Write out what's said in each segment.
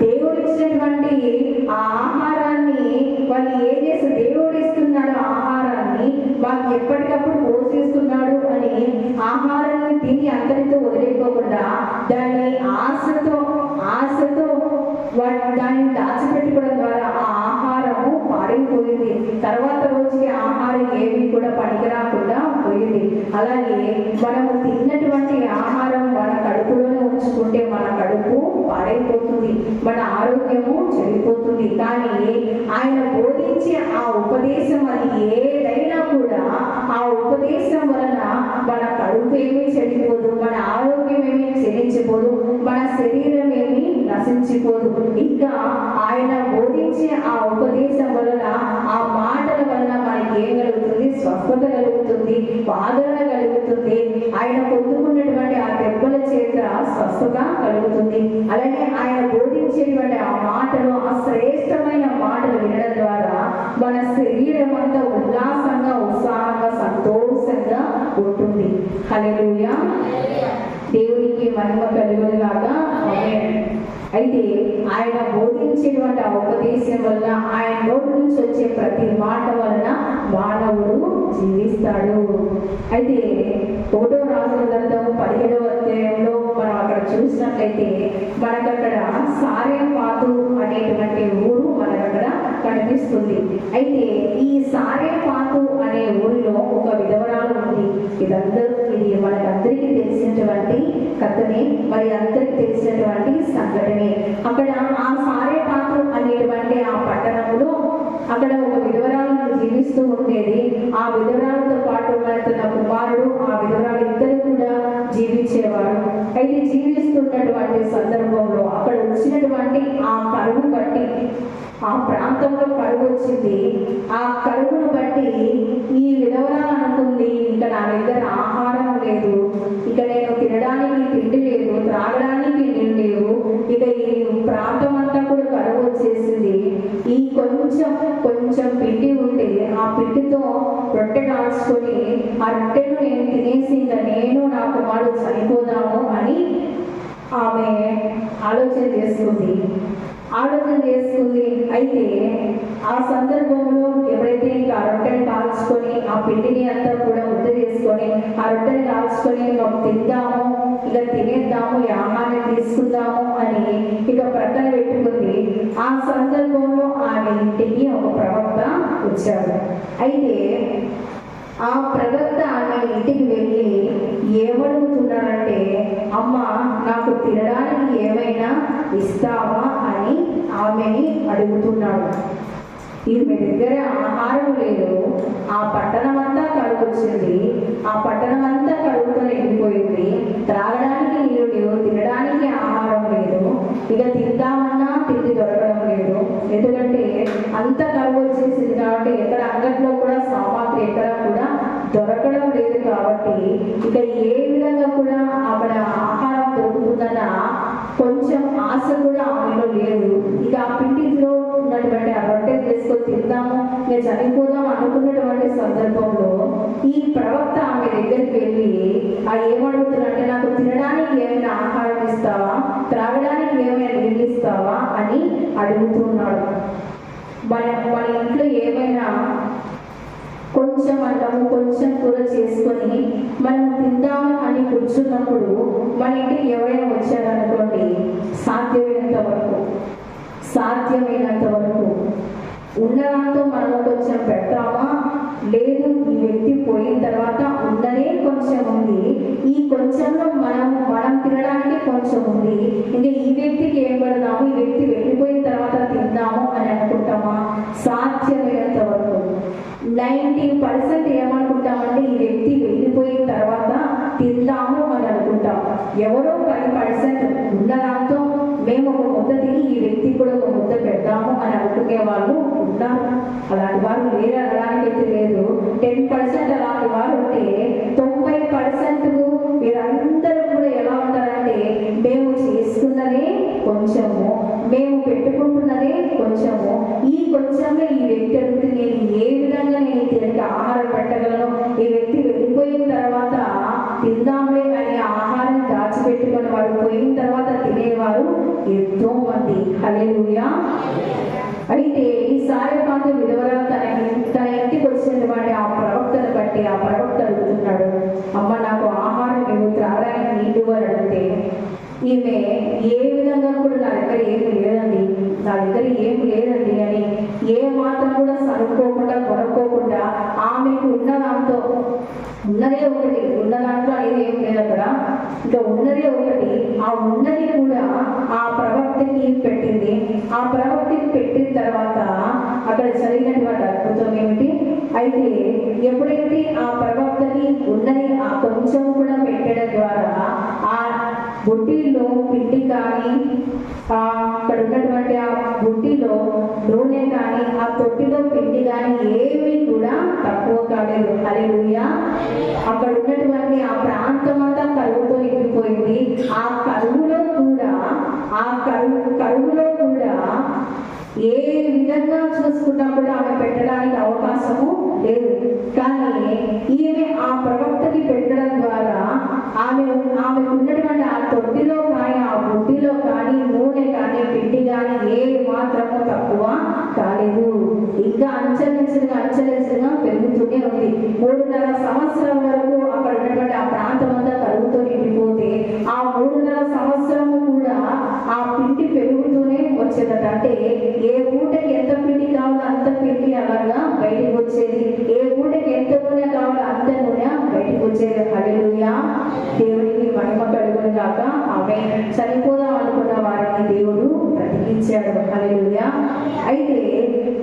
దేవుడు ఇచ్చినటువంటి ఆ ఆహారాన్ని వాళ్ళు ఏం చేస్తే దేవుడు ఇస్తున్నాడు ఆహారాన్ని వాళ్ళు ఎప్పటికప్పుడు పోషిస్తున్నాడు అని ఆహారాన్ని తిని అందరితో వదిలేకోకుండా దాన్ని ఆశతో ఆశతో వాటి దాన్ని దాచిపెట్టుకోవడం ద్వారా ఆ ఆహారము పాడైపోయింది. తర్వాత రోజుకి ఆహారం ఏమీ కూడా పనికిరాకుండా పోయింది. అలాగే మనము తిన్నటువంటి ఆహారం మన కడుపులోనే ఉంచుకుంటే మన కడుపు పాడైపోతుంది మన ఆరోగ్యము చెడిపోతుంది. కానీ ఆయన బోధించే ఆ ఉపదేశం అది ఏదైనా కూడా ఆ ఉపదేశం వలన మన కడుపు ఏమీ చెడిపోదు మన ఆరోగ్యం ఏమీ క్షీణించిపోదు మన శరీరం ఏమీ నశించిపోదు. ఇంకా ఆయన బోధించే ఆ ఉపదేశం వలన ఆ మాటల వలన మనకి ఏం కలుగుతుంది? స్వస్థత కలుగుతుంది ఆదరణ కలుగుతుంది. ఆయన పొందుకున్నటువంటి ఆ దెబ్బల చేత స్వస్థత కలుగుతుంది. అలాగే ఆయన బోధించే ఆ మాటలు ఆ శ్రేష్టమైన మాటలు వినడం ద్వారా మన శరీరం అంతా ఉల్లాసంగా ఉత్సాహంగా సంతోషంగా ఉంటుంది. హల్లెలూయా. దేవునికి మహిమ కలుగునుగాక. అయితే ఆయన బోధించేటువంటి ఆ ఉపదేశం వల్ల ఆయన నోటి నుంచి వచ్చే ప్రతి మాట వలన మానవుడు జీవిస్తాడు. అయితే ఒకటో రాజు గ్రంథం పదిహేడవ అధ్యాయంలో చూసినట్లయితే మనకు అక్కడ సారేపాతు అనేటువంటి ఊరు మనకు అక్కడ కనిపిస్తుంది. అయితే ఈ సారేపాతు అనే ఊరిలో ఒక విధవరాలు ఉంది. ఇదందరూ ఇది మనకందరికీ తెలిసినటువంటి కథనే మరి అందరికి తెలిసినటువంటి సంఘటనే. అక్కడ ఆ సారేపాతు అనేటువంటి ఆ పట్టణంలో అక్కడ ఒక విధవరాలను జీవిస్తూ ఉండేది. ఆ విధవరాలతో పాటు మన తన కుమారుడు ఆ విధవరాలు ఇద్దరు కూడా అయితే జీవిస్తున్నటువంటి సందర్భంలో అక్కడ వచ్చినటువంటి ఆ కరువు బట్టి ఆ ప్రాంతంలో కరువు వచ్చింది ఆ కరువును బట్టి ఈ విధవరాలు అనుకుంది ఇంకా నా దగ్గర ఆహారం లేదు ఇక నేను తినడానికి తిండి లేదు త్రాగడానికి నీళ్ళు లేవు ఇక ఈ ప్రాంతం అంతా కూడా కరువు వచ్చేసింది. కొంచెం పిండి ఉంటే ఆ పిండితో రొట్టె కాల్చుకొని ఆ రొట్టెను నేను తినేసి ఇంకా నేను నా కుమారుడు చనిపోదాము అని ఆమె ఆలోచన చేసుకుంది ఆలోచన చేసుకుంది అయితే ఆ సందర్భంలో ఎవరైతే ఇంకా ఆ రొట్టెని కాల్చుకొని ఆ పిండిని అంతా కూడా ముద్ద చేసుకొని ఆ రొట్టెని కాల్చుకొని ఇక తిందాము ఇక తినేద్దాము ఈ ఆహారం తీసుకుందాము అని ఇక ప్రక్కన పెట్టుకుంది. ఆ సందర్భంలో ఆమె ఇంటికి ఒక ప్రవక్త వచ్చాడు. అయితే ఆ ప్రవక్త ఆమె ఇంటికి వెళ్ళి ఏమడుగుతున్నాడంటే అమ్మ నాకు తినడానికి ఏమైనా ఇస్తావా? అని ఆమెని అడుగుతున్నాడు. ఈమె దగ్గర ఆహారం లేదు. ఆ పట్టణం అంతా కరువు ఆ పట్టణం అంతా కడుగు నిండిపోయింది త్రాగడానికి నీరు లేవు తినడానికి ఆహారం లేదు ఇక తిందామన్నా తిండి దొరకడం లేదు. ఎందుకంటే అంత కరువు వచ్చేసింది కాబట్టి ఎక్కడ అంగట్లో కూడా సామాగ్రి ఎక్కడ కూడా దొరకడం లేదు కాబట్టి ఇక ఏ విధంగా కూడా అక్కడ ఆహారం దొరుకుతుందన్న కొంచెం ఆశ కూడా ఆమెలో లేదు. ఇక చేసుకొని తిందాము. నేను చనిపోదాం అనుకున్నటువంటి సందర్భంలో ఈ ప్రవక్త ఆమె దగ్గరికి వెళ్ళి ఆ ఏమడుగుతున్నట్టే నాకు తినడానికి ఏమైనా ఆహారం ఇస్తావా? త్రాగడానికి ఏమైనా నీళ్ళు ఇస్తావా? అని అడుగుతున్నాడు. మన మన ఇంట్లో ఏమైనా కొంచెం అన్నము కొంచెం కూర చేసుకొని మనం తిందాము అని కూర్చున్నప్పుడు మన ఇంటికి ఎవరైనా వచ్చారనుకోండి సాధ్యమైనంత వరకు సాధ్యమైన ఉన్నదాంతో మనం కొంచెం పెడతామా లేదు ఈ వ్యక్తి పోయిన తర్వాత ఉన్నదే కొంచెం ఉంది. ఈ కొంచెంలో మనం మనం తినడానికి కొంచెం ఉంది. ఇంకా ఈ వ్యక్తికి ఏం పెడదాము? ఈ వ్యక్తి వెళ్ళిపోయిన తర్వాత తిందాము అని అనుకుంటామా? సాధ్యమైనంత వరకు. నైంటీ పర్సెంట్ ఏమనుకుంటామంటే ఈ వ్యక్తి వెళ్ళిపోయిన తర్వాత తిందాము అని అనుకుంటాం. ఎవరో పది పర్సెంట్ ఉన్నదాంతో మేము ఒక ముద్ద తిని ఈ వ్యక్తికి కూడా ఒక ముద్ద పట్టుకే వాళ్ళు ఉన్నారు అలాంటి వారు లేరు అనడానికి అయితే లేదు. టెన్ పర్సెంట్ అలాంటి వారు ఉంటే తొంభై పర్సెంట్ వీరందరూ కూడా ఎలా ఉంటారంటే మేము చేసుకున్నదే కొంచెము మేము పెట్టుకుంటున్నదే కొంచెము. ఈ కొంచెమే ఈ వ్యక్తి అంటే నేను ఏ విధంగా నేను తినకి ఆహారం పెట్టగలను? ఈ వ్యక్తి వెళ్ళిపోయిన తర్వాత తిందాంలే అనే ఆహారం దాచిపెట్టుకొని వారు పోయిన తర్వాత తినేవారు ఎంతో మంది హల్లెలూయా. ఈమె ఏ విధంగా కూడా నా దగ్గర ఏమి లేదండి. నా దగ్గర ఏమి లేదండి అని ఏ మాత్రం కూడా సరుకోకుండా కొనుక్కోకుండా ఆమెకు ఉన్న దాంతో ఉన్నదే ఒకటి ఉన్న దాంట్లో అనేది ఏం లేదు అక్కడ. ఇంకా ఉన్నదే ఒకటి ఆ ఉన్నది కూడా ఆ ప్రవక్తకి పెట్టింది. ఆ ప్రవక్తకి పెట్టిన తర్వాత అక్కడ జరిగినటువంటి అద్భుతం ఏమిటి? అయితే ఎప్పుడైతే ఆ ప్రవక్తని ఉన్నది ఆ కొంచెం కూడా పెట్టడం బుట్టిలో పిండి కానీ ఆ అక్కడ ఉన్నటువంటి ఆ బుట్టిలో నూనె కానీ ఆ తొట్టిలో పిండి కానీ ఏమీ కూడా తక్కువ కాలేదు. హల్లెలూయా. అక్కడ ఉన్నటువంటి ఆ ప్రాంతం అంతా కరువుతో నిండిపోయింది. ఆ కరువులో కూడా ఆ కరువు కరువులో కూడా ఏ విధంగా చూసుకున్నా కూడా ఆమె పెట్టడానికి అవకాశము లేదు. కానీ ఈమె ఆ ప్రవక్తకి పెట్టడం ద్వారా ఆమె ఆమె ఉన్నటువంటి ఆ తొట్టిలో కానీ ఆ బుడ్డిలో కానీ నూనె కానీ పిండి కానీ ఏ మాత్రము తక్కువ కాలేదు. ఇంకా అంచెలంచెలుగా అంచెలంచెలుగా పెరుగుతూనే ఉంది. మూడున్నర సంవత్సరం వరకు అక్కడ ఉన్నటువంటి ఆ ప్రాంతం అంతా కరుగుతో నిండిపోతే ఆ మూడున్నర సంవత్సరము కూడా ఆ పిండి పెరుగుతూనే వచ్చేదట. అంటే ఏ పూటకి ఎంత పిండి కావాలో అంత పిండి అలాగా బయటికి వచ్చేది? ఏ పూటకి ఎంత నూనె కావాలో అంత నూనె బయటికి హలెలుయా దేవుడికి మహిమ కలుగును గాక ఆమె చనిపోదాం అనుకున్న వారిని దేవుడు బ్రతికించాడు. హలెలుయా అయితే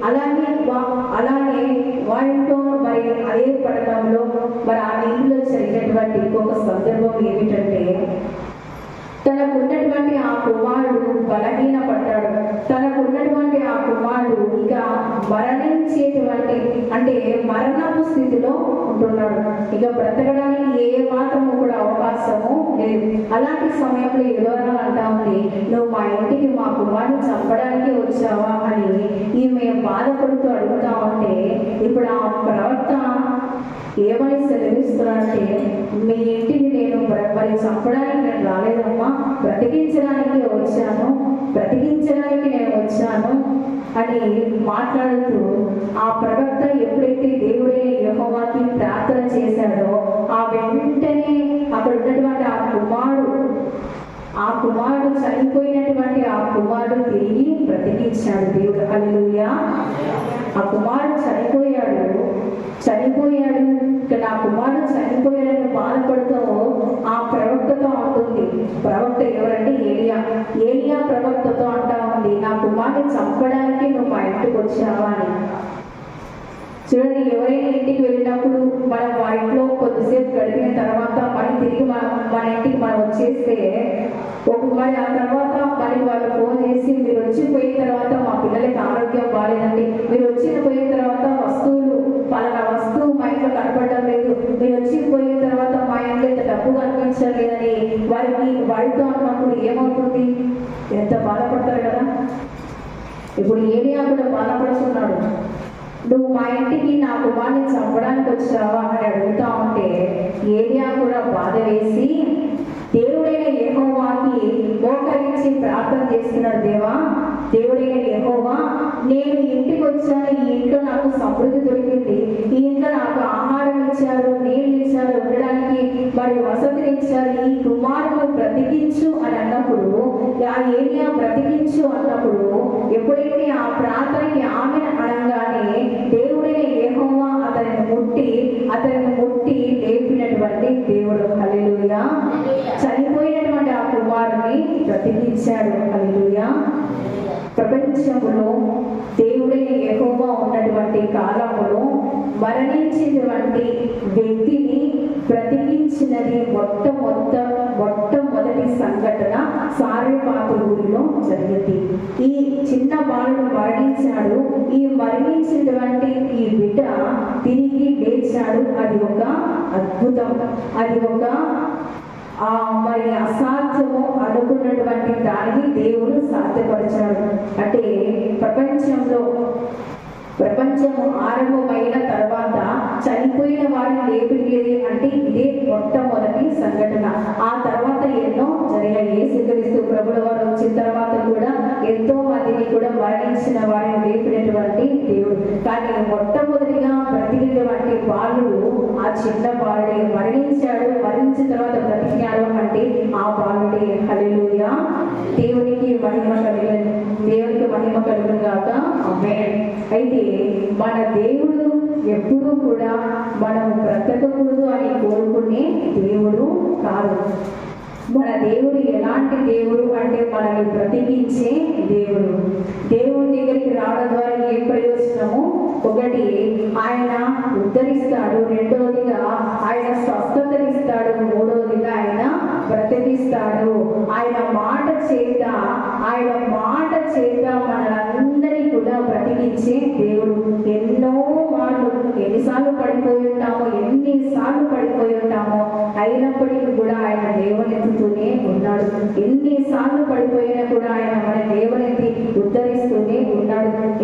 అలానే వా- అలానే వారితో మరి అదే పట్టణంలో మరి ఆ ఇంట్లో జరిగినటువంటి ఇంకొక సందర్భం ఏమిటంటే తనకున్నటువంటి ఆ కుమారుడు బలహీన పడ్డాడు తనకున్నటువంటి ఆ కుమారుడు మరణించేటువంటి అంటే మరణపు స్థితిలో ఉంటున్నాడు. ఇక బ్రతకడానికి ఏ మాత్రము కూడా అవకాశము లేదు. అలాంటి సమయంలో ఎవరో అంటా ఉంది. నువ్వు మా ఇంటికి మా కుమారుని చంపడానికి వచ్చావా? అని ఈమె బాధపడుతూ అడుగుతా ఉంటే ఇప్పుడు ఆ ప్రవక్త ఏమని సెలవిస్తున్నానంటే మీ ఇంటిని నేను మరి చంపడానికి నేను రాలేదమ్మా. బ్రతికించడానికి వచ్చాను. అని మాట్లాడుతూ ఆ ప్రవక్త ఎప్పుడైతే దేవుడైన యహోవాకి ప్రార్థన చేశాడో ఆ వెంటనే అక్కడ ఉన్నటువంటి ఆ కుమారుడు ఆ కుమారుడు చనిపోయినటువంటి ఆ కుమారుడు తిరిగి బ్రతికించాడు. దేవుడు హల్లెలూయా. ఆ కుమారుడు చనిపోయాడు. చనిపోయాడు. ఇక నా కుమారుడు చనిపోయాడని బాధపడుతూ ఆ ప్రవక్తతో అంటుంది. ప్రవక్త ఎవరంటే ఏలియా. ఏలియా ప్రవక్తతో అంటా ఉంది నా కుమారుని చంపడానికి నువ్వు చూడండి ఎవరైనా ఇంటికి వెళ్ళినప్పుడు మనం మా ఇంట్లో కొద్దిసేపు గడిపిన తర్వాత మళ్ళీ తిరిగి మన మన ఇంటికి మనం వచ్చేస్తే ఒక మరి ఆ తర్వాత మళ్ళీ వాళ్ళు ఫోన్ చేసి మీరు వచ్చిపోయిన తర్వాత మా పిల్లలకి ఆరోగ్యం బాగాలేదండి మీరు వచ్చిన పోయిన తర్వాత వస్తువులు పలానా వస్తువు మా ఇంట్లో కనపడడం లేదు. మీరు వచ్చి పోయిన తర్వాత మా ఇంట్లో ఇంత డబ్బు కనిపించలేదని వారికి వారితో అన్నప్పుడు ఏమవుతుంది? ఎంత బాధపడతారు కదా. ఇప్పుడు ఏరియా కూడా బాధపడుతున్నాడు. నువ్వు మా ఇంటికి నా కుమార్ని చంపడానికి వచ్చావా అని అడుగుతా ఉంటే ఏరియా కూడా బాధ వేసి దేవుడైన యెహోవాకి మోకరించి ప్రార్థన చేస్తున్నాడు దేవా. దేవుడైన యెహోవా నేను ఇంటికి వచ్చాను ఈ ఇంట్లో నాకు సమృద్ధి దొరికింది. ఈ ఇంట్లో నాకు ఆహారం ఇచ్చారు నీళ్ళు ఇచ్చారు మరియు మరి వసతిని ఇచ్చారు ఈ కుమారుడు బ్రతికించు అని అన్నప్పుడు ఆ ఏరియా బ్రతికించు అన్నప్పుడు ఎప్పుడైతే ఆ ప్రార్థనకి ఆమె అనగానే దేవుడైన ఏహోవా అతనిని ముట్టి అతనిని ముట్టి లేపినటువంటి దేవుడు. హల్లెలూయా. చనిపోయినటువంటి ఆ కుమారుని బ్రతికించాడు. హల్లెలూయా. ప్రపంచంలో సంఘటన సారేపాత ఊరిలో జరిగింది. ఈ చిన్న బాలుడు మరణించాడు. ఈ మరణించినటువంటి ఈ బిడ్డ తిరిగి లేచాడు. అది ఒక అద్భుతం. అది ఒక ఆ మరి అసాధ్యము అనుకున్నటువంటి దానిని దేవుడు సాధ్యపరిచాడు. అంటే ప్రపంచంలో ప్రపంచము ఆరంభమైన తర్వాత చనిపోయిన వారిని లేపిలేదు అంటే ఇదే మొట్టమొదటి సంఘటన. ఆ తర్వాత ఎన్నో జరిగాయి. స్వీకరిస్తూ ప్రభుల వారు వచ్చిన తర్వాత కూడా ఎంతో మందిని కూడా మరణించిన వారిని లేపినటువంటి దేవుడు. కానీ మొట్టమొదటిగా బ్రతికినటువంటి బాలుడు ఆ చిన్న బాలుడే మరణించాడు. మరణించిన తర్వాత బ్రతికినాడు. దేవునికి మహిమ కలిగిన దేవునికి మహిమ కలుగును గాక ఆమేన్. అయితే మన దేవుడు ఎప్పుడూ కూడా మనం బ్రతకకూడదు అని కోరుకునే దేవుడు కాదు. మన దేవుడు ఎలాంటి దేవుడు అంటే మనల్ని బ్రతికించే దేవుడు. దేవుని దగ్గరికి రావడం ద్వారా ఏ ప్రయోజనము? ఒకటి. ఆయన ఉద్ధరిస్తాడు. రెండోదిగా ఆయన స్వస్థతనిస్తాడు. మూడోదిగా ఆయన ప్రతిస్తాడు ఆయన మాట చేత ఆయన మాట చేత మనందరి కూడా బ్రతికించే దేవుడు. ఎన్నో మార్లు ఎన్నిసార్లు పడిపోయి ఉంటామో ఎన్నిసార్లు పడిపోయి ఉంటామో అయినప్పటికీ కూడా ఆయన లేవనెత్తుతూనే ఉన్నాడు. ఎన్నిసార్లు పడిపోయినా కూడా ఆయన మన దేవుని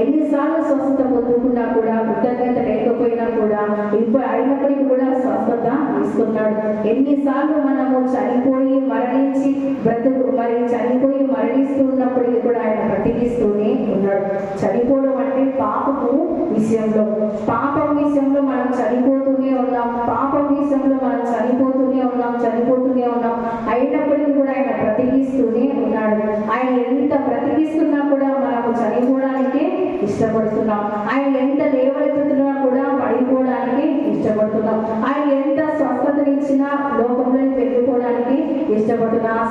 ఎన్నిసార్లు స్వస్థత పొందుకున్నా కూడా కృతజ్ఞత లేకపోయినా కూడా ఇప్పుడు అయినప్పటికీ కూడా స్వస్థత ఇస్తున్నాడు ఎన్నిసార్లు మనము చనిపోయి మరణించి బ్రతుకు మరి చనిపోయి మరణిస్తున్నప్పటికీ కూడా ఆయన బ్రతికిస్తూనే ఉన్నాడు. చనిపోవడం అంటే పాపము విషయంలో. పాపం విషయంలో మనం చనిపోతూనే ఉన్నాం. పాపం విషయంలో మనం చనిపోతూనే ఉన్నాం చనిపోతూనే ఉన్నాం. అయినప్పటికీ కూడా ఆయన బ్రతికిస్తూనే ఉన్నాడు. ఆయన ఎంత బ్రతికిస్తున్నా కూడా మనము చనిపోవడానికి ఇష్టపడుతున్నాం. ఆయన ఎంత లేవనెత్తుతున్నా కూడా పడిపోవడానికి ఇష్టపడుతున్నాం. ఆయన ఎంత స్వస్థతనిచ్చినా లోకంలో పెట్టుకోవడానికి ఇష్టపడుతున్నాం. ఆ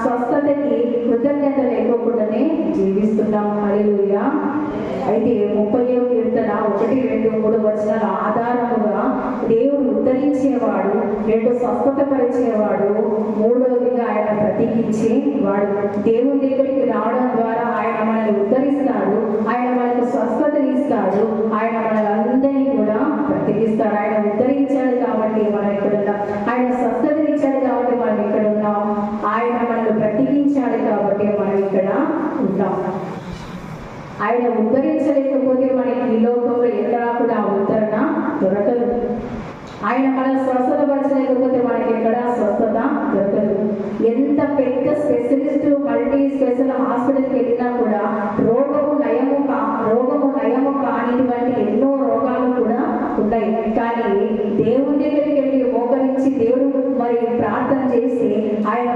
స్వస్థతకి కృతజ్ఞత లేకోకుండానే జీవిస్తున్నాం. హల్లెలూయా. అయితే ముప్పై కీర్తన ఒకటి రెండు మూడు వచనాల ఆధారముగా దేవుడు ఉద్ధరించేవాడు రెండు స్వస్థత పరిచేవాడు మూడవదిగా ఆయన బ్రతికించేవాడు దేవుని దగ్గరికి రావడం ద్వారా ఆయన మనల్ని ఉద్ధరిస్తాడు ఆయన మనకు స్వస్థతని ఇస్తాడు ఆయన మనలందరినీ కూడా ప్రతికిస్తాడు ఆయన ఉద్ధరించాడు కాబట్టి మనం ఇక్కడ ఉన్నాం ఆయన స్వస్థతని ఇచ్చాడు కాబట్టి మనం ఇక్కడ ఉన్నాం ఆయన మనల్ని బ్రతికించాడు కాబట్టి మనం ఉంటాం. ఆయన ఉద్ధరించలేకపోతే మనకి ఈ లోకంలో ఎక్కడా కూడా ఆ ఉద్ధరణ దొరకదు. ఆయన మన స్వస్థత పరచలేకపోతే మనకి ఎక్కడా స్వస్థత దొరకదు. ఎంత పెద్ద స్పెషలిస్ట్ మల్టీ స్పెషల్ హాస్పిటల్కి వెళ్ళినా కూడా రోగము నయము కా రోగము నయము కానిటువంటి ఎన్నో రోగాలు కూడా ఉన్నాయి కానీ దేవుని దగ్గరికి వెళ్ళి మోకరించి దేవుడు మరి ప్రార్థన చేసి ఆయన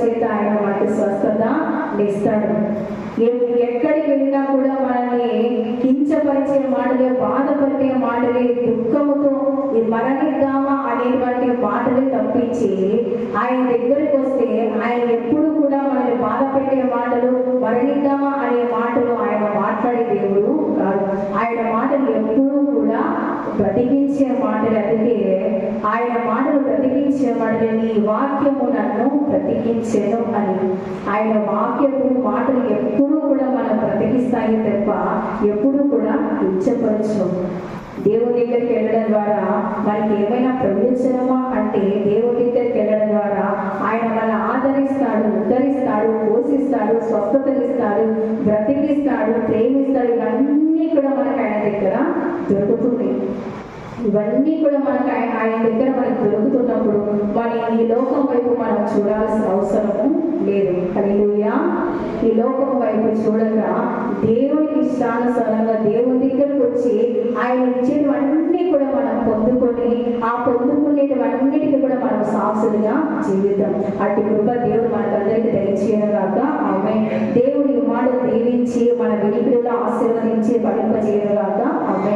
చేత ఆయన మనకి స్వస్థత ఇస్తాడు. ఎక్కడికి వెళ్ళినా కూడా మనల్ని కించపరిచే మాటలే బాధపరిచే మాటలే దుఃఖముతో మరణిద్దామా అనేటువంటి మాటలు తప్పించి ఆయన దగ్గరికి వస్తే ఆయన ఎప్పుడు కూడా మనల్ని బాధ పెట్టే మాటలు మరణిద్దామా అనే మాటలు ఆయన మాట్లాడే దేవుడు కాదు. ఆయన మాటలు ఎప్పుడూ కూడా బ్రతికించే మాటలు అందుకే ఆయన మాటలు బ్రతికించే మాటలు నీ వాక్యము నన్ను బ్రతికించెను అని. ఆయన వాక్యము మాటలు ఎప్పుడూ కూడా మనం బ్రతికిస్తాయి తప్ప ఎప్పుడూ కూడా ఇచ్చపరచు దేవుని దగ్గరికి వెళ్ళడం ద్వారా మనకి ఏమైనా ప్రయోజనమా అంటే దేవుని దగ్గరికి వెళ్ళడం ద్వారా ఆదరిస్తాడు ఉద్ధరిస్తాడు పోషిస్తాడు స్వస్థతనిస్తాడు బ్రతికిస్తాడు ప్రేమిస్తాడు ఇవన్నీ కూడా మనకు ఆయన దగ్గర దొరుకుతుంది. ఇవన్నీ కూడా మనకు ఆయన ఆయన దగ్గర మనకు దొరుకుతున్నప్పుడు మన ఈ లోకం వైపు మనం చూడాల్సిన అవసరము లేదు. హల్లెలూయా. ఈ లోకం వైపు చూడక దేవునికి ఇష్టానుసారంగా దేవుని దగ్గరకు వచ్చి ఆయన ఇచ్చేటివన్నీ కూడా మనం పొందుకొని ఆ పొందుకునేటివన్నిటికీ కూడా మనం సాక్షులుగా జీవితం. అటు కృప దేవుడు మనకందరికీ తెలియచేయగాక కాక ఆమె దేవుడి మాట దీవించి మన వినికిడిలో ఆశీర్వదించి ఫలింపజేయను ఆమె